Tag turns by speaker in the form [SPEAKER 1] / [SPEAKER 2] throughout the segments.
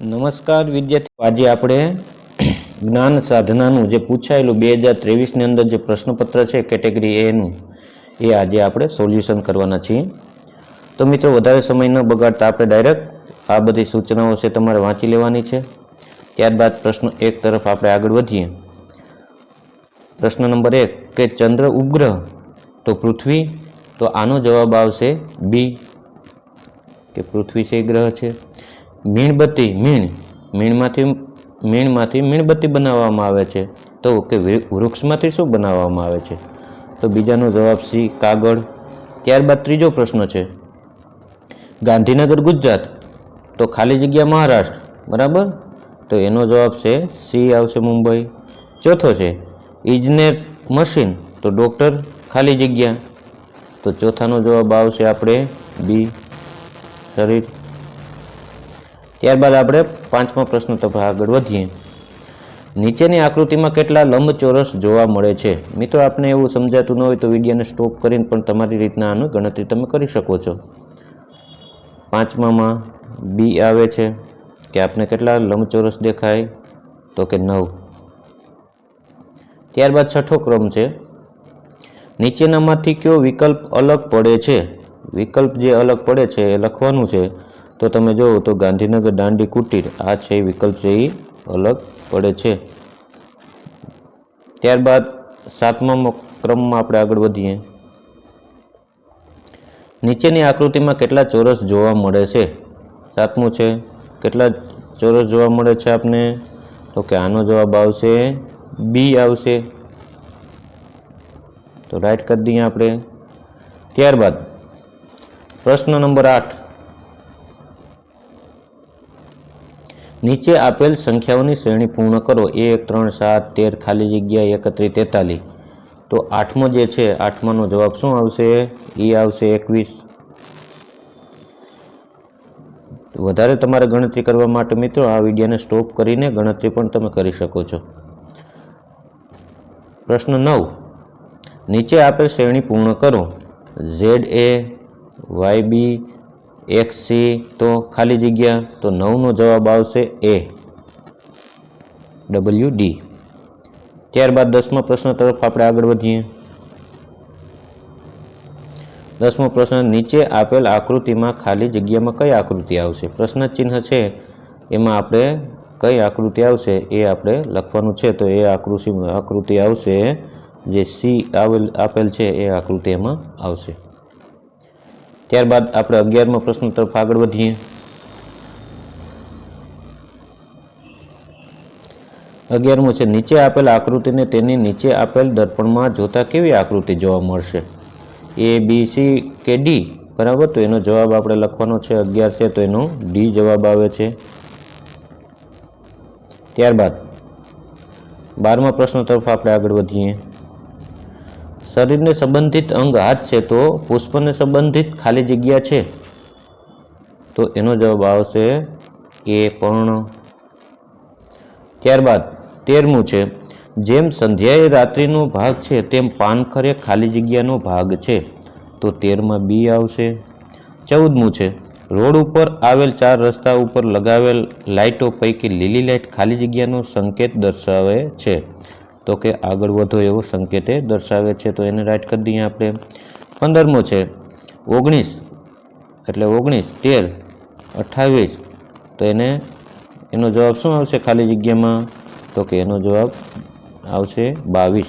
[SPEAKER 1] નમસ્કાર વિદ્યાર્થી. આજે આપણે જ્ઞાન સાધનાનું જે પૂછાયેલું બે હજાર ત્રેવીસની અંદર જે પ્રશ્નપત્ર છે, કેટેગરી એનું એ આજે આપણે સોલ્યુશન કરવાના છીએ. તો મિત્રો, વધારે સમય ન બગાડતા આપણે ડાયરેક્ટ આ બધી સૂચનાઓ છે તમારે વાંચી લેવાની છે. ત્યારબાદ પ્રશ્ન એક તરફ આપણે આગળ વધીએ. પ્રશ્ન નંબર એક, કે ચંદ્ર ઉપગ્રહ તો પૃથ્વી? તો આનો જવાબ આવશે બી કે પૃથ્વી છે ગ્રહ છે. મીણબત્તી, મીણ. મીણમાંથી મીણમાંથી મીણબત્તી બનાવવામાં આવે છે. તો કે વૃક્ષમાંથી શું બનાવવામાં આવે છે? તો બીજાનો જવાબ સી, કાગળ. ત્યારબાદ ત્રીજો પ્રશ્ન છે. ગાંધીનગર, ગુજરાત. તો ખાલી જગ્યા મહારાષ્ટ્ર. બરાબર? તો એનો જવાબ છે સી, આવશે મુંબઈ. ચોથો છે ઇજનેર મશીન. તો ડૉક્ટર, ખાલી જગ્યા. તો ચોથાનો જવાબ આવશે આપણે બી, શરીર. ત્યારબાદ આપણે પાંચમા પ્રશ્ન તરફ આગળ વધીએ. નીચેની આકૃતિમાં કેટલા લંબચોરસ જોવા મળે છે? મિત્રો, આપને એવું સમજાતું ન હોય તો વિડીયોને સ્ટોપ કરીને પણ તમારી રીતના આનું ગણતરી તમે કરી શકો છો. પાંચમામાં બી આવે છે. કે આપને કેટલા લંબચોરસ દેખાય? તો કે નવ. ત્યારબાદ છઠ્ઠો ક્રમ છે. નીચેનામાંથી કયો વિકલ્પ અલગ પડે છે? વિકલ્પ જે અલગ પડે છે એ લખવાનું છે તો તમે જુઓ તો ગાંધીનગર દાંડી કુટીર, આ છે વિકલ્પ છે એ અલગ પડે છે. ત્યારબાદ સાતમા ક્રમમાં આપણે આગળ વધીએ. નીચેની આકૃતિમાં કેટલા ચોરસ જોવા મળે છે? સાતમું છે. કેટલા ચોરસ જોવા મળે છે આપને? તો કે આનો જવાબ આવશે બી આવશે. તો રાઈટ કરી દઈએ આપણે. ત્યારબાદ પ્રશ્ન નંબર આઠ. નીચે આપેલ સંખ્યાઓની શ્રેણી પૂર્ણ કરો. એક, ત્રણ, સાત, તેર, ખાલી જગ્યા એકત્રીસ, તેતાલીસ. તો આઠમો જે છે, આઠમાનો જવાબ શું આવશે? એ આવશે એકવીસ. વધારે તમારે ગણતરી કરવા માટે મિત્રો આ વિડીયોને સ્ટોપ કરીને ગણતરી પણ તમે કરી શકો છો. પ્રશ્ન નવ. નીચે આપેલ શ્રેણી પૂર્ણ કરો. Z, A, Y, B X C તો ખાલી જગ્યા તો નવનો જવાબ આવશે એ. W D. ત્યારબાદ દસમો પ્રશ્ન તરફ આપણે આગળ વધીએ. દસમો પ્રશ્ન, નીચે આપેલ આકૃતિમાં ખાલી જગ્યામાં કઈ આકૃતિ આવશે? પ્રશ્ન ચિહ્ન છે, એમાં આપણે કઈ આકૃતિ આવશે એ આપણે લખવાનું છે. તો એ આકૃતિ આકૃતિ આવશે જે સી આવેલ, આપેલ છે એ આકૃતિ એમાં આવશે. ત્યારબાદ આપણે અગિયારમો પ્રશ્ન તરફ આગળ વધીએ. અગિયારમો છે, નીચે આપેલ આકૃતિને તેની નીચે આપેલ દર્પણમાં જોતા કેવી આકૃતિ જોવા મળશે? એ બી સી કે ડી બરાબર? તો એનો જવાબ આપણે લખવાનો છે, અગિયાર છે, તો એનો ડી જવાબ આવે છે. ત્યારબાદ બારમા પ્રશ્ન તરફ આપણે આગળ વધીએ. શરીરને સંબંધિત અંગ હાથ છે તો પુષ્પને સંબંધિત ખાલી જગ્યા છે? તો એનો જવાબ આવશે એ પર્ણ ત્યારબાદ તેરમું છે, જેમ સંધ્યાએ રાત્રિનો ભાગ છે, તેમ પાનખરે ખાલી જગ્યાનો ભાગ છે. તો તેરમાં બી આવશે. ચૌદમું છે, રોડ ઉપર આવેલ ચાર રસ્તા ઉપર લગાવેલ લાઇટો પૈકી લીલી લાઇટ ખાલી જગ્યાનો સંકેત દર્શાવે છે. તો કે આગળ વધો એવો સંકેતે દર્શાવે છે. તો એને રાઈટ કરી દઈએ આપણે. પંદરમો છે. ઓગણીસ, એટલે ઓગણીસ, તેર અઠ્ઠાવીસ તો એને, એનો જવાબ શું આવશે ખાલી જગ્યામાં? તો કે એનો જવાબ આવશે બાવીસ.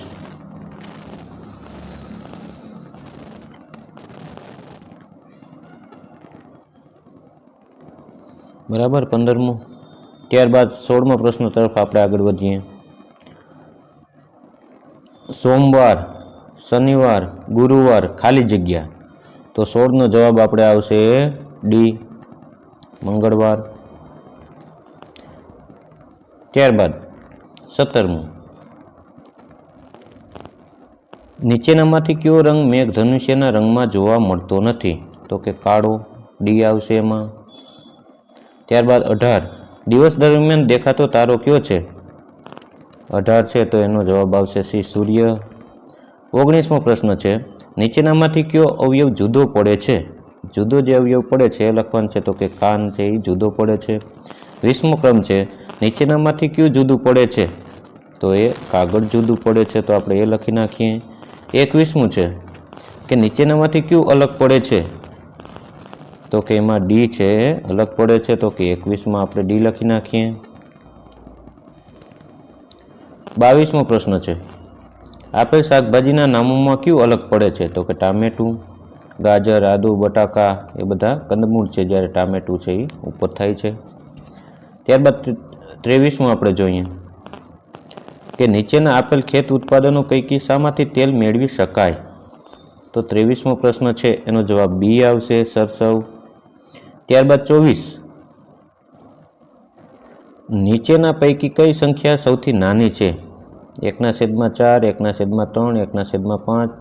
[SPEAKER 1] બરાબર, પંદરમો. ત્યારબાદ સોળમો પ્રશ્ન તરફ આપણે આગળ વધીએ. સોમવાર, શનિવાર, ગુરુવાર ખાલી જગ્યા. તો સોળનો જવાબ આપણે આવશે ડી, મંગળવાર. ત્યારબાદ સત્તરમું. નીચેનામાંથી કયો રંગ મેઘ ધનુષ્યના રંગમાં જોવા મળતો નથી? તો કે કાળો, ડી આવશે એમાં. ત્યારબાદ અઢાર. દિવસ દરમિયાન દેખાતો તારો કયો છે? અઢાર છે તો એનો જવાબ આવશે સી સૂર્ય. ઓગણીસમો પ્રશ્ન છે, નીચેનામાંથી કયો અવયવ જુદો પડે છે? જુદો જે અવયવ પડે છે એ લખવાનું છે તો કે કાન છે એ જુદો પડે છે. વીસમો ક્રમ છે, નીચેનામાંથી કયું જુદું પડે છે? તો એ કાગળ જુદું પડે છે તો આપણે એ લખી નાખીએ. એકવીસમું છે, કે નીચેનામાંથી કયું અલગ પડે છે? તો કે એમાં ડી છે અલગ પડે છે તો કે એકવીસમાં આપણે ડી લખી નાખીએ. બાવીસમો પ્રશ્ન છે. આપેલ શાકભાજીના નામોમાં કયું અલગ પડે છે? તો કે ટામેટું, ગાજર, આદુ, બટાકા એ બધા કંદમૂળ છે જ્યારે ટામેટું છે એ ઉપર થાય છે. ત્યારબાદ ત્રેવીસમું આપણે જોઈએ. કે નીચેના આપેલ ખેત ઉત્પાદનો પૈકી શામાંથી તેલ મેળવી શકાય? તો ત્રેવીસમો પ્રશ્ન છે, એનો જવાબ બી આવશે, સરસવ. ત્યારબાદ ચોવીસ. નીચેના પૈકી કઈ સંખ્યા સૌથી નાની છે? એકના છેદમાં ચાર, એકના છેદમાં ત્રણ, એકના છેદમાં પાંચ,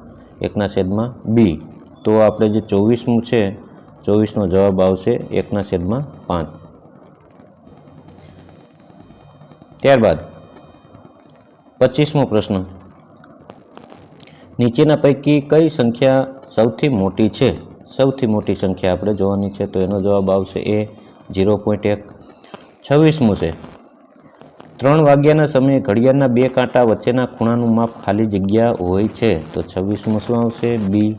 [SPEAKER 1] એકના છેદમાં બી. તો આપણે જે ચોવીસમું છે, ચોવીસનો જવાબ આવશે એકના છેદમાં પાંચ. ત્યારબાદ પચીસમો પ્રશ્ન. નીચેના પૈકી કઈ સંખ્યા સૌથી મોટી છે? સૌથી મોટી સંખ્યા આપણે જોવાની છે, તો એનો જવાબ આવશે એ ઝીરો પોઈન્ટ એક. છવ્વીસમું છે. ત્રણ વાગ્યાના સમયે ઘડિયાળના બે કાંટા વચ્ચેના ખૂણાનું માપ ખાલી જગ્યા હોય છે. તો છવ્વીસમું શું આવશે? બી.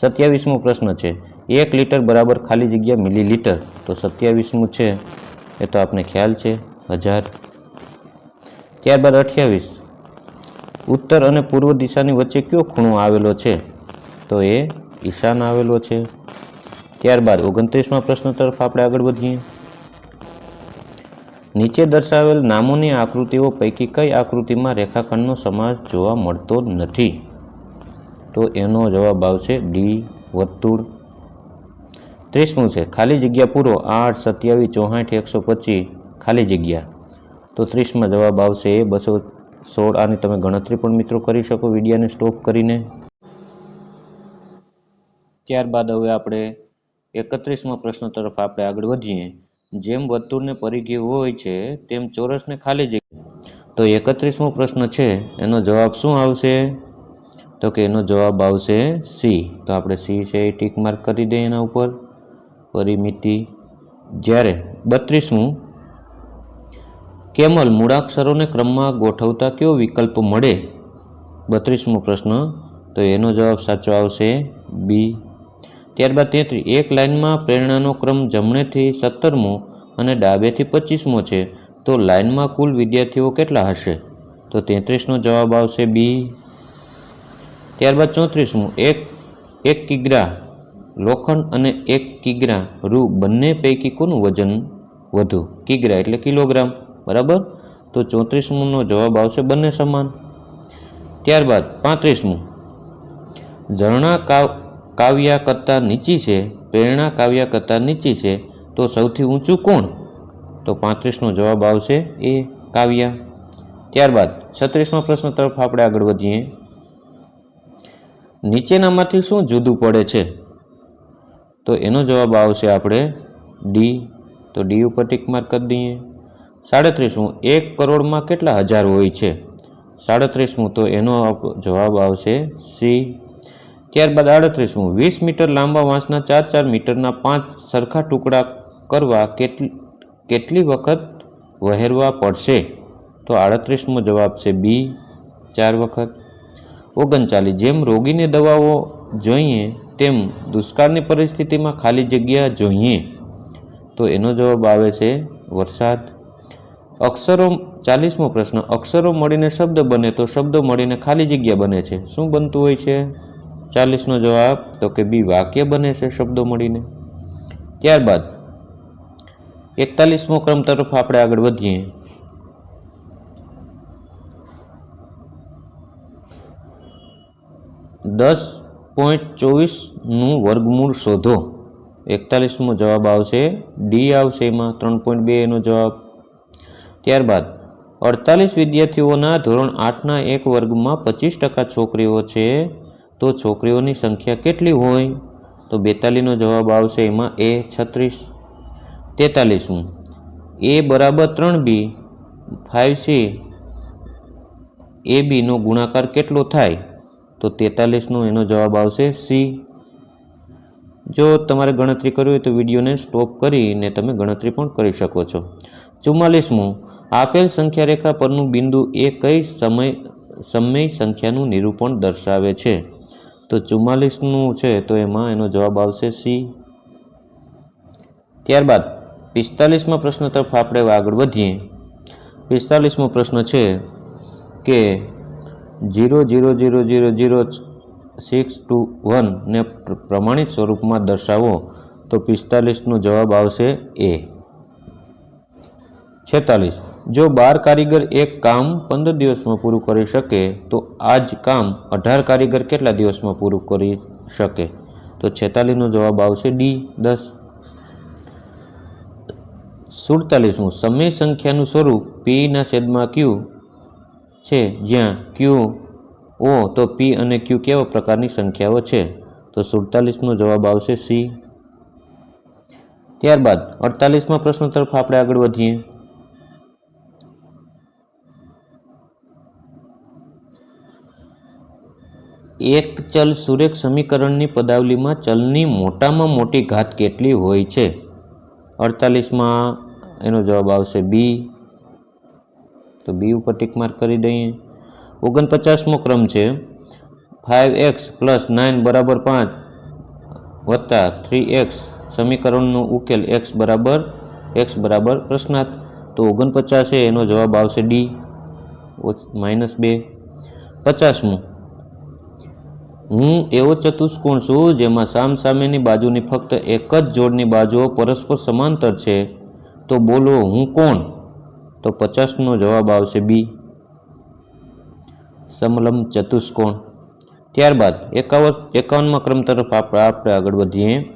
[SPEAKER 1] સત્યાવીસમો પ્રશ્ન છે. એક લીટર બરાબર ખાલી જગ્યા મિલી લીટર તો સત્યાવીસમું છે. એ તો આપને ખ્યાલ છે. હજાર. ત્યારબાદ અઠ્યાવીસ. ઉત્તર અને પૂર્વ દિશાની વચ્ચે કયો ખૂણો આવેલો છે? તો એ ઈશાન આવેલો છે. ત્યારબાદ ઓગણત્રીસમાં પ્રશ્ન તરફ આપણે આગળ વધીએ. નીચે દર્શાવેલ નામોની આકૃતિઓ પૈકી કઈ આકૃતિમાં રેખાખંડનો સમાસ જોવા મળતો નથી? તો એનો જવાબ આવશે ડી, વર્તુળ. ત્રીસમું છે, ખાલી જગ્યા પૂરો, આઠ, સત્યાવીસ ચોસાઠ એકસો પચીસ, ખાલી જગ્યા. તો ત્રીસમાં જવાબ આવશે એ બસો સોળ આની તમે ગણતરી પણ મિત્રો કરી શકો, વિડીયાને સ્ટોપ કરીને. ત્યારબાદ હવે આપણે એકત્રીસમાં પ્રશ્ન તરફ આપણે આગળ વધીએ. જેમ વર્તુળને પરિઘી હોય છે, તેમ ચોરસને ખાલી જગ્યા. તો એકત્રીસમો પ્રશ્ન છે, એનો જવાબ શું આવશે? તો કે એનો જવાબ આવશે સી તો આપણે સી છે એ ટીક માર્ક કરી દઈએ એના ઉપર. પરિમિતિ. જ્યારે બત્રીસમું, કેમલ મૂળાક્ષરોને ક્રમમાં ગોઠવતા કયો વિકલ્પ મળે? બત્રીસમો પ્રશ્ન. તો એનો જવાબ સાચો આવશે બી ત્યારબાદ તેત્રીસ એક લાઇનમાં પ્રેરણાનો ક્રમ જમણેથી સત્તરમો અને ડાબેથી પચીસમો છે. તો લાઇનમાં કુલ વિદ્યાર્થીઓ કેટલા હશે? તો તેત્રીસનો જવાબ આવશે બી. ત્યારબાદ ચોત્રીસમું, એક એક કિગ્રા, લોખંડ અને એક કિગ્રા, રૂ બંને પૈકી કોનું વજન વધુ? કિગ્રા એટલે કિલોગ્રામ, બરાબર? તો ચોત્રીસમુનો જવાબ આવશે બંને સમાન. ત્યારબાદ પાંત્રીસમું, ઝરણા કાવ કાવ્યા કરતાં નીચી છે, પ્રેરણા કાવ્યા કરતાં નીચી છે, તો સૌથી ઊંચું કોણ? તો પાંત્રીસનો જવાબ આવશે એ કાવ્યા. ત્યારબાદ છત્રીસમા પ્રશ્ન તરફ આપણે આગળ વધીએ. નીચેનામાંથી શું જુદું પડે છે? તો એનો જવાબ આવશે આપણે ડી તો ડી ઉપર ટીક માર્ક કરી દઈએ. સાડત્રીસમું, એક કરોડમાં કેટલા હજાર હોય છે? સાડત્રીસમું, તો એનો જવાબ આવશે સી ત્યારબાદ આડત્રીસમું. વીસ મીટર લાંબા વાંસના, ચાર ચાર મીટરના પાંચ સરખા ટુકડા કરવા કેટલી કેટલી વખત વહેરવા પડશે? તો આડત્રીસમો જવાબ છે બી, ચાર વખત. ઓગણચાલીસ. જેમ રોગીને દવાઓ જોઈએ, તેમ દુષ્કાળની પરિસ્થિતિમાં ખાલી જગ્યા જોઈએ. તો એનો જવાબ આવે છે વરસાદ. અક્ષરો, ચાલીસમો પ્રશ્ન. અક્ષરો મળીને શબ્દ બને તો શબ્દો મળીને ખાલી જગ્યા બને છે. શું બનતું હોય છે? ચાલીસનો જવાબ તો કે બી વાક્ય બને છે શબ્દો મળીને. ત્યારબાદ એકતાલીસમો ક્રમ તરફ આપણે આગળ વધીએ. દસ પોઈન્ટ ચોવીસનું વર્ગમૂળ શોધો. એકતાલીસમો જવાબ આવશે ડી આવશે એમાં, ત્રણ પોઈન્ટ બે એનો જવાબ. ત્યારબાદ અડતાલીસ વિદ્યાર્થીઓના ધોરણ આઠના એક વર્ગમાં પચીસ ટકા છોકરીઓ છે તો છોકરીઓની સંખ્યા કેટલી હોય? તો બેતાલીસનો જવાબ આવશે એમાં એ છત્રીસ. તેતાલીસમું. એ બરાબર ત્રણ બી. Five C. એ બીનો ગુણાકાર કેટલો થાય? તો તેતાલીસનો એનો જવાબ આવશે સી. જો તમારે ગણતરી કરવી હોય તો વિડીયોને સ્ટોપ કરીને તમે ગણતરી પણ કરી શકો છો. ચુમ્માલીસમું. આપેલ સંખ્યા રેખા પરનું બિંદુ એ કઈ સમય સમય સંખ્યાનું નિરૂપણ દર્શાવે છે? તો ચુમ્માલીસનું છે તો એમાં એનો જવાબ આવશે સી. ત્યારબાદ, પિસ્તાલીસમાં પ્રશ્ન તરફ આપણે આગળ વધીએ. પિસ્તાલીસમો પ્રશ્ન છે કે zero zero zero zero zero six two વનને પ્રમાણિત સ્વરૂપમાં દર્શાવો તો પિસ્તાલીસનો જવાબ આવશે એ. છેતાલીસ. જો બાર કારીગર એક કામ પંદર દિવસમાં પૂરું કરી શકે, તો આ જ કામ અઢાર કારીગર કેટલા દિવસમાં પૂરું કરી શકે? તો છેતાલીસનો જવાબ આવશે ડી, દસ. સુડતાલીસમું. સમય સંખ્યાનું સ્વરૂપ પીના છેદમાં ક્યુ છે, જ્યાં ક્યુ ઓ તો પી અને ક્યુ કેવા પ્રકારની સંખ્યાઓ છે? તો સુડતાલીસનો જવાબ આવશે સી ત્યારબાદ, અડતાલીસમાં પ્રશ્ન તરફ આપણે આગળ વધીએ. એક ચલ સુરેખ સમીકરણની પદાવલીમાં ચલની મોટામાં મોટી ઘાત કેટલી હોય છે? અડતાલીસમાં એનો જવાબ આવશે બી તો બી ઉપર ટીક માર્ક કરી દઈએ. ઓગણપચાસમો ક્રમ છે. ફાઇવ એક્સ પ્લસ નાઇન બરાબર પાંચ વત્તા થ્રી એક્સ સમીકરણનો ઉકેલ એક્સ બરાબર એક્સ બરાબર પ્રશ્નાર્થ. તો ઓગણપચાસ એનો જવાબ આવશે ડી માઇનસ બે. પચાસમું. હું એવો ચતુષ્કોણ છું જેમાં સામસામેની બાજુની ફક્ત એક જ જોડની બાજુઓ પરસ્પર સમાંતર છે. તો બોલો, હું કોણ? તો પચાસનો જવાબ આવશે બી. સમલંબ ચતુષ્કોણ. ત્યારબાદ એકાવન, એકાવનમાં ક્રમ તરફ આપણે આગળ વધીએ.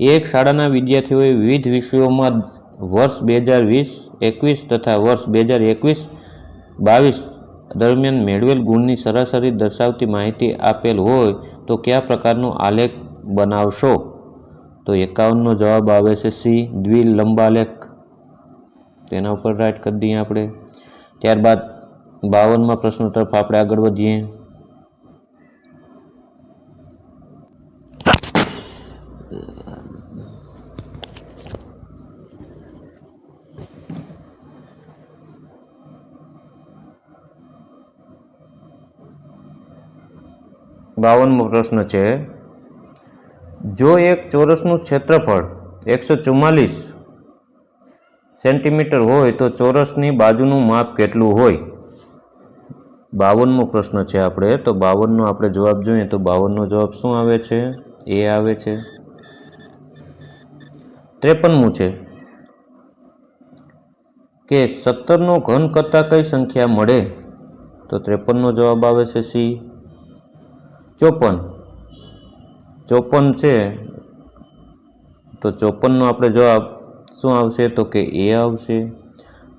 [SPEAKER 1] એક શાળાના વિદ્યાર્થીઓએ વિવિધ વિષયોમાં વર્ષ બે હજાર વીસ, એકવીસ તથા વર્ષ બે હજાર એકવીસ, બાવીસ દરમિયાન મેળવેલ ગુણની સરાસરી દર્શાવતી માહિતી આપેલ હોય તો કયા પ્રકારનો આલેખ બનાવશો? તો એકાવનનો જવાબ આવે છે સી દ્વિલંબાલેખ તેના ઉપર રાઈટ કરી દઈએ આપણે. ત્યારબાદ બાવનમાં પ્રશ્નો તરફ આપણે આગળ વધીએ. બાવનમો પ્રશ્ન છે, જો એક ચોરસનું ક્ષેત્રફળ એકસો ચુમ્માલીસ સેન્ટીમીટર હોય તો ચોરસની બાજુનું માપ કેટલું હોય? બાવનમો પ્રશ્ન છે આપણે, તો બાવનનો આપણે જવાબ જોઈએ, તો બાવનનો જવાબ શું આવે છે? એ આવે છે. ત્રેપનમું છે, કે સત્તરનો ઘન કરતાં કઈ સંખ્યા મળે? તો ત્રેપનનો જવાબ આવે છે સી. ચોપન. ચોપન છે, તો ચોપનનો આપણે જવાબ શું આવશે? તો કે એ આવશે.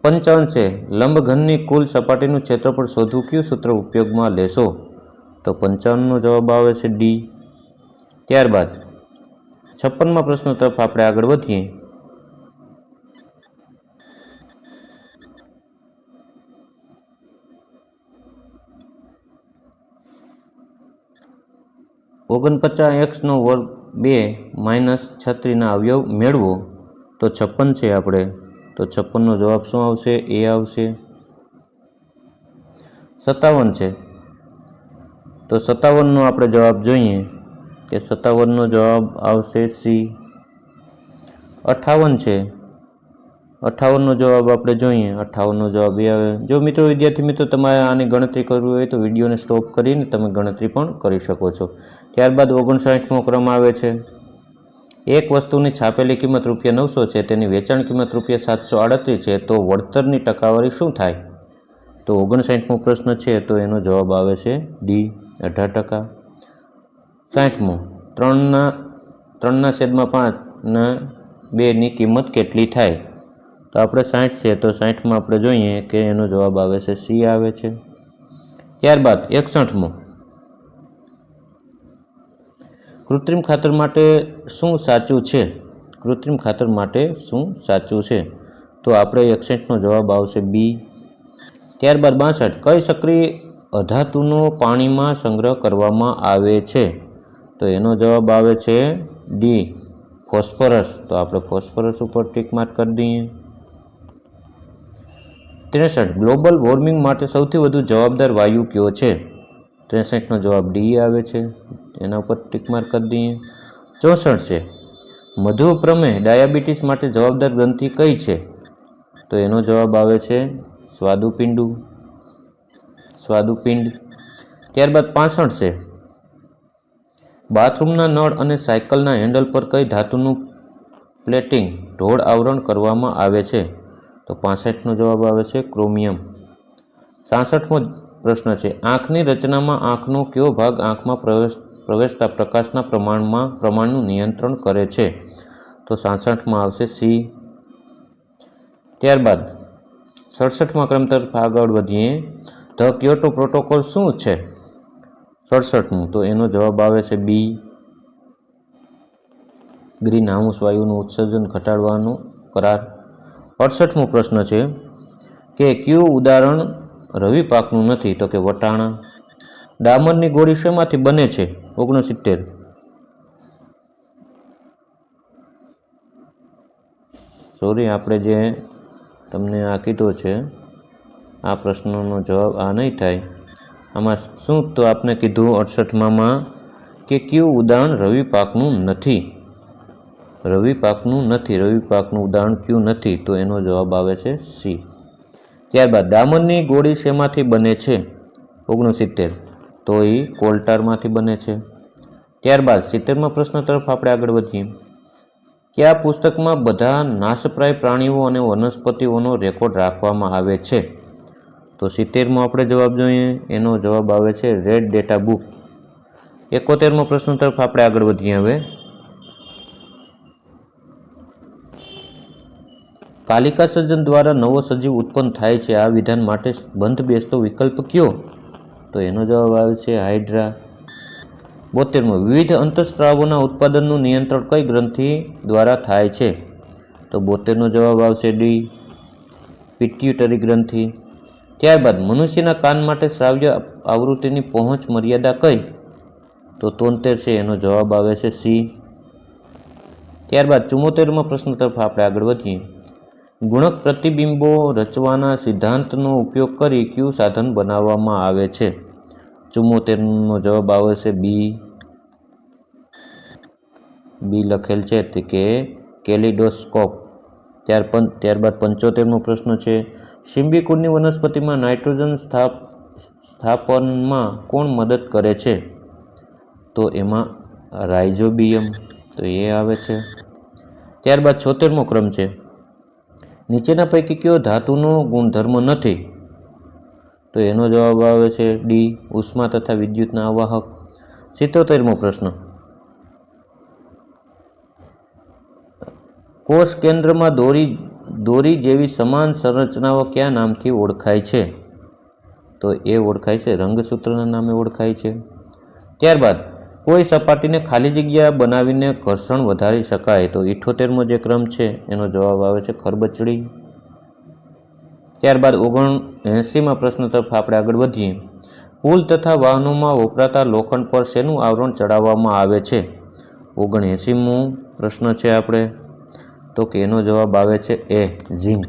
[SPEAKER 1] પંચાવન છે, લંબઘનની કુલ સપાટીનું ક્ષેત્રફળ શોધવું કયું સૂત્ર ઉપયોગમાં લેશો? તો પંચાવનનો જવાબ આવે છે ડી. ત્યારબાદ, છપ્પનમાં પ્રશ્નો તરફ આપણે આગળ વધીએ. ઓગણપચાસ એક્સનો વર્ગ બે માઇનસ છત્રીના અવયવ મેળવો. તો છપ્પન છે આપણે. તો છપ્પનનો જવાબ શું આવશે? એ આવશે. સત્તાવન છે. તો સત્તાવનનો આપણે જવાબ જોઈએ કે સત્તાવનનો જવાબ આવશે સી. અઠાવન છે. અઠાવનનો જવાબ આપણે જોઈએ. અઠાવનનો જવાબ એ આવે. જો મિત્રો વિદ્યાર્થી મિત્રો તમારે આની ગણતરી કરવી હોય તો વિડીયોને સ્ટોપ કરીને તમે ગણતરી પણ કરી શકો છો. ત્યારબાદ ઓગણસાઠમો ક્રમ આવે છે. એક વસ્તુની છાપેલી કિંમત રૂપિયા નવસો છે, તેની વેચાણ કિંમત રૂપિયા સાતસો આડત્રીસ છે, તો વળતરની ટકાવારી શું થાય? તો ઓગણસાઠમો પ્રશ્ન છે, તો એનો જવાબ આવે છે ડી અઢાર ટકા. સાઠમો, ત્રણના ત્રણના છેદમાં પાંચના બેની કિંમત કેટલી થાય? તો આપણે સાઠ છે, તો સાઠમાં આપણે જોઈએ કે એનો જવાબ આવે છે, સી આવે છે. ત્યારબાદ એકસઠમો. કૃત્રિમ ખાતર માટે શું સાચું છે? કૃત્રિમ ખાતર માટે શું સાચું છે? તો આપણે એકસઠનો જવાબ આવશે બી. ત્યારબાદ બાસઠ. કઈ સક્રિય અધાતુનો પાણીમાં સંગ્રહ કરવામાં આવે છે? તો એનો જવાબ આવે છે ડી. ફોસ્ફરસ. તો આપણે ફોસ્ફરસ ઉપર ટીક માર્ક કરી દઈએ. ત્રેસઠ, ગ્લોબલ વોર્મિંગ માટે સૌથી વધુ જવાબદાર વાયુ કયો છે? ત્રેસઠનો જવાબ ડી આવે છે. એના ઉપર ટીક માર્ક કરી દઈએ. ચોસઠ છે. મધુપ્રમે ડાયાબિટીસ માટે જવાબદાર ગ્રંથિ કઈ છે? તો એનો જવાબ આવે છે સ્વાદુપિંડુ. સ્વાદુપિંડ. ત્યારબાદ પાસઠ છે. બાથરૂમના નળ અને સાયકલના હેન્ડલ પર કઈ ધાતુનું પ્લેટિંગ ઢોળ આવરણ કરવામાં આવે છે? તો પાસઠનો જવાબ આવે છે ક્રોમિયમ. સાસઠમો પ્રશ્ન છે, આંખની રચનામાં આંખનો કયો ભાગ આંખમાં પ્રવેશ, પ્રવેશતા પ્રકાશના પ્રમાણમાં, પ્રમાણનું નિયંત્રણ કરે છે? તો સાસઠમાં આવશે સી ત્યારબાદ, સડસઠમાં ક્રમ તરફ આગળ વધીએ, ધ ક્યોટો પ્રોટોકોલ શું છે? સડસઠમું, તો એનો જવાબ આવે છે બી ગ્રીન હાઉસ વાયુનું ઉત્સર્જન ઘટાડવાનો કરાર અડસઠમો પ્રશ્ન છે કે કયું ઉદાહરણ રવિ પાકનું નથી તો કે વટાણા? ડામરની ગોળી શેમાંથી બને છે? ઓગણસિત્તેર. સોરી, આપણે જે તમને આ કીધો છે, આ પ્રશ્નનો જવાબ આ નહીં થાય. આમાં શું તો આપને કીધું અડસઠમાં કે કયું ઉદાહરણ રવિ પાકનું નથી? રવિ પાકનું નથી, રવિ પાકનું ઉદાહરણ ક્યુ નથી, તો એનો જવાબ આવે છે સી. ત્યારબાદ દામનની ગોળી શેમાંથી બને છે? ઓગણસિત્તેર. તો એ કોલ્ટારમાંથી બને છે. ત્યારબાદ સિત્તેરમાં પ્રશ્ન તરફ આપણે આગળ વધીએ. કયા પુસ્તકમાં બધા નાશપ્રાય પ્રાણીઓ અને વનસ્પતિઓનો રેકોર્ડ રાખવામાં આવે છે? તો સિત્તેરમાં આપણે જવાબ જોઈએ. એનો જવાબ આવે છે રેડ ડેટા બુક. એકોતેરમો પ્રશ્ન તરફ આપણે આગળ વધીએ હવે. કાલિકા સર્જન દ્વારા નવો સજીવ ઉત્પન્ન થાય છે. આ વિધાન માટે બંધ બેસતો વિકલ્પ કયો? તો એનો જવાબ આવે છે હાઇડ્રા. બોતેરમો, વિવિધ અંતઃસ્ત્રાવોના ઉત્પાદનનું નિયંત્રણ કઈ ગ્રંથિ દ્વારા થાય છે? તો બોતેરનો જવાબ આવશે ડી, પિટ્યુટરી ગ્રંથિ. ત્યારબાદ, મનુષ્યના કાન માટે શ્રાવ્ય આવૃત્તિની પહોંચ મર્યાદા કઈ? તો તોતેર છે, એનો જવાબ આવે છે સી. ત્યારબાદ, ચુમ્મોતેરમાં પ્રશ્ન તરફ આપણે આગળ વધીએ. ગુણક પ્રતિબિંબો રચવાના સિદ્ધાંતનો ઉપયોગ કરી ક્યુ સાધન બનાવવામાં આવે છે? ચુમ્મોતેરનો જવાબ આવે છે બી બી લખેલ છે તે કે કેલિડોસ્કોપ. ત્યાર ત્યારબાદ પંચોતેરમો પ્રશ્ન છે સિમ્બીકુળની વનસ્પતિમાં નાઇટ્રોજન સ્થાપ, સ્થાપનમાં કોણ મદદ કરે છે? તો એમાં રાઇઝોબિયમ, તો એ આવે છે. ત્યારબાદ છોતેરમો ક્રમ છે નીચેના પૈકી કયો ધાતુનો ગુણધર્મ નથી? તો એનો જવાબ આવે છે ડી, ઉષ્મા તથા વિદ્યુતના અવાહક સિત્તોતેરમો પ્રશ્ન. કોષ કેન્દ્રમાં દોરી દોરી જેવી સમાન સંરચનાઓ કયા નામથી ઓળખાય છે? તો એ ઓળખાય છે, રંગસૂત્રના નામે ઓળખાય છે. ત્યારબાદ કોઈ સપાટીને ખાલી જગ્યા બનાવીને ઘર્ષણ વધારી શકાય તો ઇઠોતેરમો જે ક્રમ છે, એનો જવાબ આવે છે ખરબચડી. ત્યારબાદ ઓગણ એંસીમાં પ્રશ્ન તરફ આપણે આગળ વધીએ. પુલ તથા વાહનોમાં વપરાતા લોખંડ પર શેનું આવરણ ચડાવવામાં આવે છે? ઓગણ એંસીમો પ્રશ્ન છે આપણે. તો કે એનો જવાબ આવે છે એ, ઝીંક.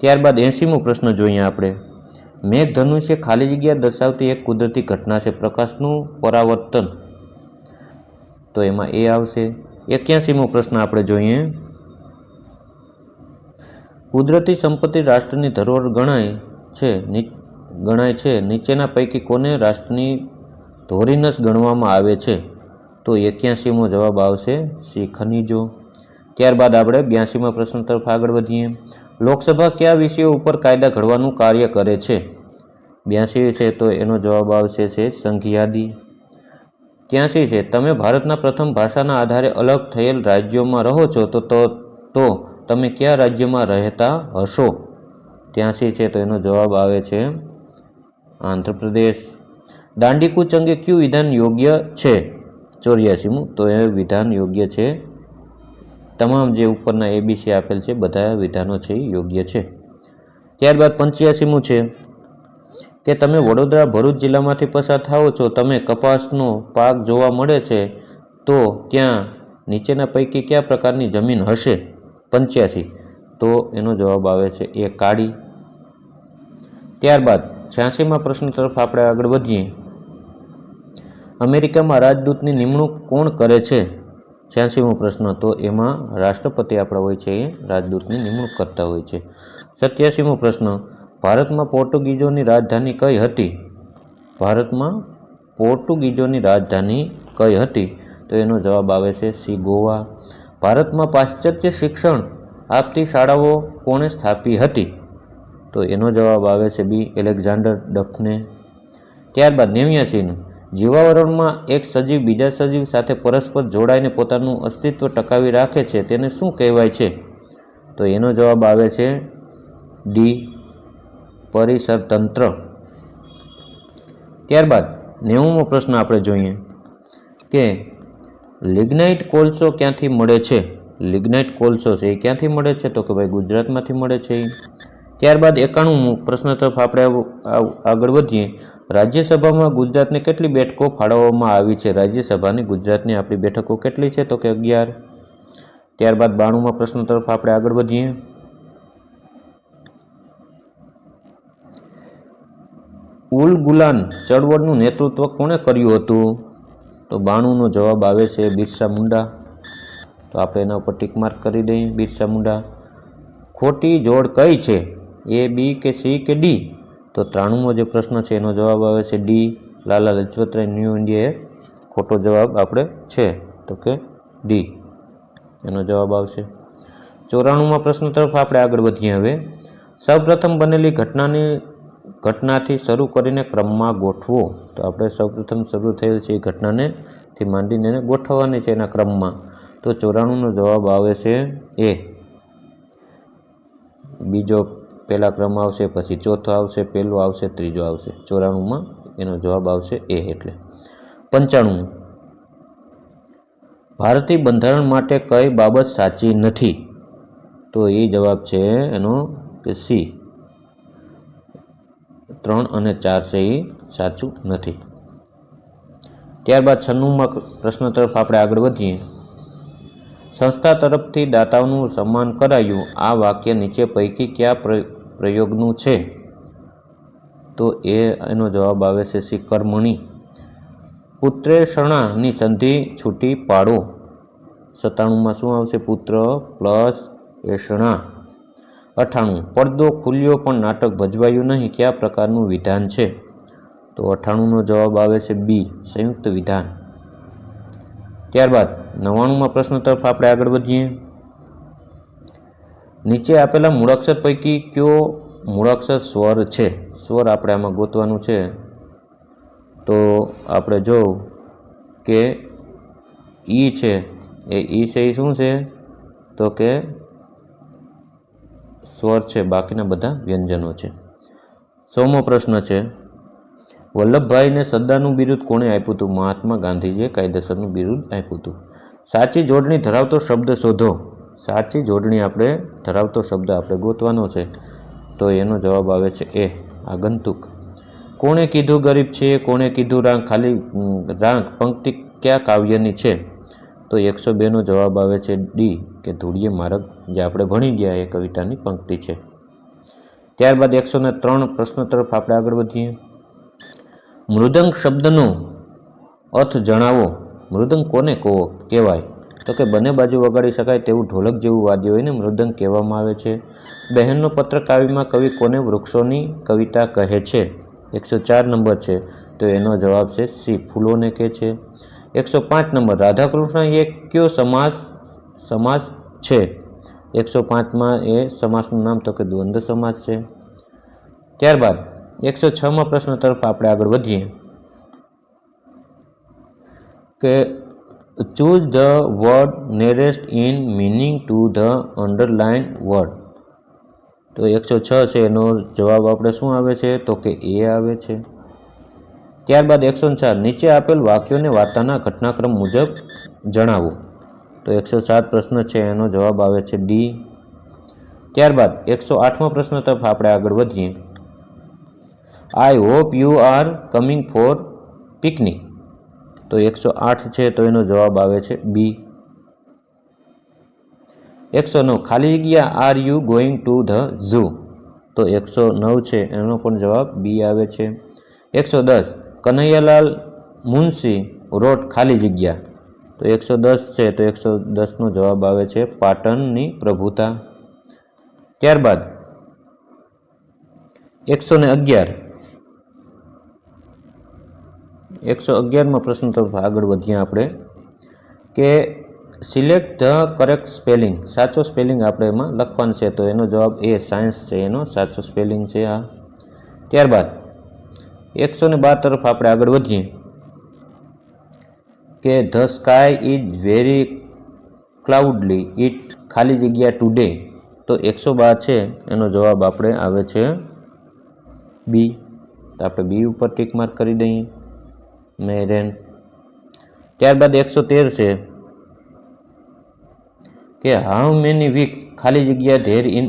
[SPEAKER 1] ત્યારબાદ એંસીમો પ્રશ્ન જોઈએ આપણે. મેઘધનુષ્ય ખાલી જગ્યા દર્શાવતી એક કુદરતી ઘટના છે પ્રકાશનું પરાવર્તન. તો એમાં એ આવશે. એક્યાસીમો પ્રશ્ન આપણે જોઈએ. કુદરતી સંપત્તિ રાષ્ટ્રની ધરોહર ગણાય છે ગણાય છે. નીચેના પૈકી કોને રાષ્ટ્રની ધોરીનસ ગણવામાં આવે છે? તો એક્યાસીમો જવાબ આવશે સી ખનીજો. ત્યારબાદ આપણે બ્યાસીમાં પ્રશ્ન તરફ આગળ વધીએ. લોકસભા કયા વિષયો ઉપર કાયદા ઘડવાનું કાર્ય કરે છે? બ્યાસી છે તો એનો જવાબ આવશે છે સંઘયાદી. ત્યાંસી છે, તમે ભારતના પ્રથમ ભાષાના આધારે અલગ થયેલ રાજ્યોમાં રહો છો તો તો તમે કયા રાજ્યમાં રહેતા હશો? ત્યાંસી છે તો એનો જવાબ આવે છે આંધ્રપ્રદેશ. દાંડીકૂચ અંગે કયું વિધાન યોગ્ય છે? ચોર્યાસીમું, તો એ વિધાન યોગ્ય છે. તમામ જે ઉપરના એબીસી આપેલ છે બધા વિધાનો છે એ યોગ્ય છે. ત્યારબાદ પંચ્યાસીમું છે, કે તમે વડોદરા ભરૂચ જિલ્લામાંથી પસાર થાઓ છો, તમે કપાસનો પાક જોવા મળે છે, તો ત્યાં નીચેના પૈકી કયા પ્રકારની જમીન હશે? પંચ્યાસી. તો એનો જવાબ આવે છે એ કાળી. ત્યારબાદ છ્યાસીમાં પ્રશ્ન તરફ આપણે આગળ વધીએ. અમેરિકામાં રાજદૂતની નિમણૂક કોણ કરે છે? છ્યાસીમો પ્રશ્ન તો એમાં રાષ્ટ્રપતિ આપણા હોય છે એ રાજદૂતની નિમણૂક કરતા હોય છે. સત્યાસીમો પ્રશ્ન, ભારતમાં પોર્ટુગીઝોની રાજધાની કઈ હતી? ભારતમાં પોર્ટુગીઝોની રાજધાની કઈ હતી? તો એનો જવાબ આવે છે સી, ગોવા. ભારતમાં પાશ્ચાત્ય શિક્ષણ આપતી શાળાઓ કોણે સ્થાપી હતી? તો એનો જવાબ આવે છે બી, એલેક્ઝાન્ડર ડફને. ત્યારબાદ નેવ્યાસીનું જીવાવરણમાં એક સજીવ બીજા સજીવ સાથે પરસ્પર જોડાઈને પોતાનું અસ્તિત્વ ટકાવી રાખે છે, તેને શું કહેવાય છે? તો એનો જવાબ આવે છે ડી પરિસર તંત્ર ત્યારબાદ નેવુંમો પ્રશ્ન આપણે જોઈએ કે લિગ્નાઇટ કોલસો ક્યાંથી મળે છે? લિગ્નાઇટ કોલસો છે એ ક્યાંથી મળે છે? તો કે ભાઈ ગુજરાતમાંથી મળે છે એ ત્યારબાદ એકાણું પ્રશ્ન તરફ આપણે આગળ વધીએ. રાજ્યસભામાં ગુજરાતને કેટલી બેઠકો ફાળવવામાં આવી છે? રાજ્યસભાની ગુજરાતની આપણી બેઠકો કેટલી છે? તો કે અગિયાર. ત્યારબાદ બાણુંમાં પ્રશ્ન તરફ આપણે આગળ વધીએ. ઉલ ગુલાન ચળવળનું નેતૃત્વ કોણે કર્યું હતું? તો બાણુંનો જવાબ આવે છે બિરસા મુંડા. તો આપણે એના ઉપર ટીક માર્ક કરી દઈએ બિરસા મુંડા. ખોટી જોડ કઈ છે? એ, બી કે સી કે ડી? તો ત્રાણુંમો જે પ્રશ્ન છે એનો જવાબ આવે છે D. Lala Lajpatrai, new India ખોટો જવાબ આપણે છે. તો કે ડી. એનો જવાબ આવશે. ચોરાણુંમાં પ્રશ્ન તરફ આપણે આગળ વધીએ હવે. સૌપ્રથમ બનેલી ઘટનાની, ઘટનાથી શરૂ કરીને ક્રમમાં ગોઠવો. તો આપણે સૌપ્રથમ શરૂ થયેલ છે એ ઘટનાને થી માંડીને એને ગોઠવવાની છે એના ક્રમમાં. તો ચોરાણુંનો જવાબ આવે છે એ. બીજો પહેલા ક્રમ આવશે, પછી ચોથો આવશે, પહેલો આવશે, ત્રીજો આવશે. ચોરાણુંમાં એનો જવાબ આવશે એ એટલે. પંચાણું. ભારતીય બંધારણ માટે કઈ બાબત સાચી નથી? તો એ જવાબ છે એનો કે સી. ત્રણ અને ચાર છે એ સાચું નથી. ત્યારબાદ છન્નુંમાં પ્રશ્ન તરફ આપણે આગળ વધીએ. સંસ્થા તરફથી દાતાઓનું સન્માન કરાયું. આ વાક્ય નીચે પૈકી કયા પ્રયોગનું છે. તો એ એનો જવાબ આવે છે સી કર્મણી. પુત્રેષણાની સંધિ છૂટી પાડો. સત્તાણુંમાં શું આવશે? પુત્ર પ્લસ એષણા અઠાણું, પડદો ખુલ્યો પણ નાટક ભજવાયું નહીં. કયા પ્રકારનું વિધાન છે? તો અઠાણુંનો જવાબ આવે છે બી, સંયુક્ત વિધાન. ત્યારબાદ નવ્વાણુંમાં પ્રશ્ન તરફ આપણે આગળ વધીએ. નીચે આપેલા મૂળાક્ષર પૈકી કયો મૂળાક્ષર સ્વર છે? સ્વર આપણે આમાં ગોતવાનું છે. તો આપણે જોઉં કે ઈ છે. એ ઈ છે એ શું છે? તો કે સ્વર છે, બાકીના બધા વ્યંજનો છે. સોમો પ્રશ્ન છે. વલ્લભભાઈને સદ્દાનું બિરુદ કોણે આપ્યું હતું? મહાત્મા ગાંધીજીએ કાયદેસરનું બિરુદ આપ્યું હતું. સાચી જોડણી ધરાવતો શબ્દ શોધો. સાચી જોડણી આપણે ધરાવતો શબ્દ આપણે ગોતવાનો છે, તો એનો જવાબ આવે છે એ, આગંતુક. કોણે કીધું ગરીબ છે, કોણે કીધું રાંક ખાલી રાંક પંક્તિ કયા કાવ્યની છે? તો એકસો બેનો જવાબ આવે છે ડી, કે ધૂળીએ માર્ગ, જે આપણે ભણી ગયા એ કવિતાની પંક્તિ છે. ત્યારબાદ એકસો ને ત્રણ પ્રશ્ન તરફ આપણે આગળ વધીએ. મૃદંગ શબ્દનો અર્થ જણાવો. મૃદંગ કોને કહો? કહેવાય. તો કે બંને બાજુ વગાડી શકાય તેવું ઢોલક જેવું વાદ્ય હોય ને મૃદંગ કહેવામાં આવે છે. બહેનનો પત્ર કાવ્યમાં કવિ કોને વૃક્ષોની કવિતા કહે છે? એકસો ચાર નંબર છે. તો એનો જવાબ છે સી ફૂલોને કહે છે. એકસો પાંચ નંબર, રાધાકૃષ્ણ એ કયો સમાસ સમાસ છે? એકસો પાંચમાં એ સમાસનું નામ તો કે દ્વંદ્વ સમાસ છે. ત્યારબાદ એકસો છમાં પ્રશ્ન તરફ આપણે આગળ વધીએ. કે choose the word nearest in meaning to the underline word તો એકસો છ છે, એનો જવાબ આપણે શું આવે છે? તો કે એ આવે છે. ત્યારબાદ એકસો ચાર, નીચે આપેલ વાક્યોને વાર્તાના ઘટનાક્રમ મુજબ જણાવો. તો એકસો સાત પ્રશ્ન છે, એનો જવાબ આવે છે ડી. ત્યારબાદ એકસો આઠમો પ્રશ્ન તરફ આપણે આગળ વધીએ. I hope you are coming for picnic તો એકસો આઠ છે તો એનો જવાબ આવે છે બી એકસો નવ ખાલી જગ્યા are you going to the zoo? તો એકસો નવ છે, એનો પણ જવાબ બી આવે છે. એકસો દસ, કનૈયાલાલ મુનશી રોટ ખાલી જગ્યા. તો એકસો દસ છે, તો એકસો દસનો જવાબ આવે છે, પાટણની પ્રભુતા. ત્યારબાદ એકસો ને અગિયાર એકસો અગિયારમાં પ્રશ્ન તરફ આગળ વધીએ આપણે, કે સિલેક્ટ ધ કરેક્ટ સ્પેલિંગ સાચો સ્પેલિંગ આપણે એમાં લખવાનું છે, તો એનો જવાબ એ સાયન્સ છે એનો, સાચો સ્પેલિંગ છે આ. ત્યારબાદ એકસો ને બાર તરફ આપણે આગળ વધીએ, કે the sky is very cloudly it ખાલી જગ્યા ટુડે તો એકસો બાર છે, એનો જવાબ આપણે આવે છે બી. તો આપણે બી ઉપર ટીક માર્ક કરી દઈએ. મેરેન ત્યારબાદ એકસો તેર છે. કે હાઉ મેની વીક ખાલી જગ્યા ધેર ઇન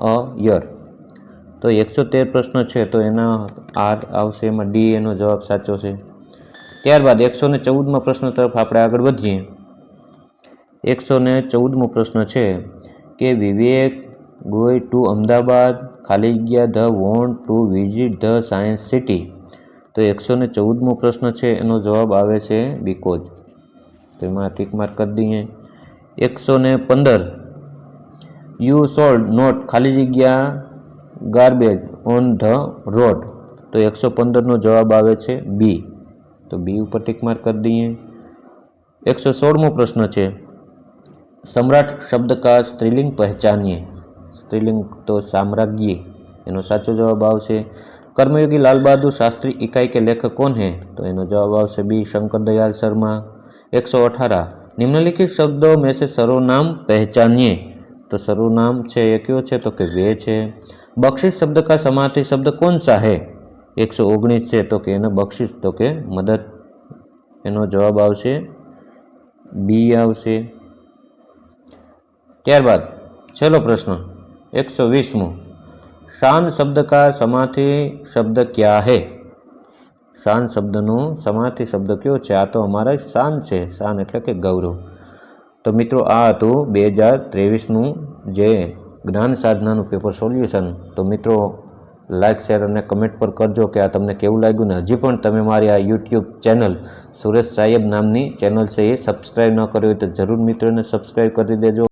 [SPEAKER 1] અ યર તો એકસો તેર પ્રશ્ન છે, તો એના આર આવશે, એમાં ડી એનો જવાબ સાચો છે. ત્યારબાદ એકસો ને ચૌદમાં પ્રશ્ન તરફ આપણે આગળ વધીએ. એકસો ને ચૌદમો પ્રશ્ન છે કે વિવેક ગોય ટુ અમદાવાદ, ખાલી જગ્યા the want to visit the science city. તો એકસો ને ચૌદમો પ્રશ્ન છે, એનો જવાબ આવે છે બીકોજ તો એમાં ટીક માર્ક કરી દઈએ. એકસો ને પંદર. યુ સોલ્ડ નોટ ખાલી જગ્યા ગાર્બેજ ઓન ધ રોડ તો એકસો પંદરનો જવાબ આવે છે બી તો બી ઉપર ટીક માર્ક કરી દઈએ. એકસો સોળમો પ્રશ્ન છે. સમ્રાટ શબ્દ કા સ્ત્રીલિંગ પહેચાનીએ. સ્ત્રીલિંગ તો સામ્રાજ્ય એનો સાચો જવાબ આવશે કર્મયોગી લાલ બહાદુર શાસ્ત્રી ઇકાઈ કે લેખક કોણ હે? તો એનો જવાબ આવશે બી શંકર દયાલ શર્મા, એકસો અઠારા. નિમ્નલિખિત શબ્દો મેં સે સર્વનામ પહેચાનીએ. તો સર્વનામ છે એ કયો છે? તો કે વે છે. બક્ષિસ શબ્દ કા સમાધિ શબ્દ કોણ સા હે? એકસો ઓગણીસ છે, તો કે એને બક્ષિસ, તો કે મદદ. એનો જવાબ આવશે બી આવશે. ત્યારબાદ છેલ્લો પ્રશ્ન, એકસો વીસમો. શાન શબ્દ કા સમાધિ શબ્દ ક્યા હે? શાન શબ્દનો સમાધિ શબ્દ કયો છે? આ તો અમારા શાન છે. શાન એટલે કે ગૌરવ. તો મિત્રો, આ હતું બે હજાર ત્રેવીસનું જે જ્ઞાન સાધનાનું પેપર સોલ્યુશન તો મિત્રો લાઇક શેર અને કમેન્ટ પર કરજો કે આ તમને કેવું લાગ્યું ને હજી પણ તમે મારી આ યુટ્યુબ ચેનલ સુરેશ સાહેબ નામની ચેનલ છે એ સબસ્ક્રાઈબ ન કરી હોય તો જરૂર મિત્રોને સબસ્ક્રાઈબ કરી દેજો.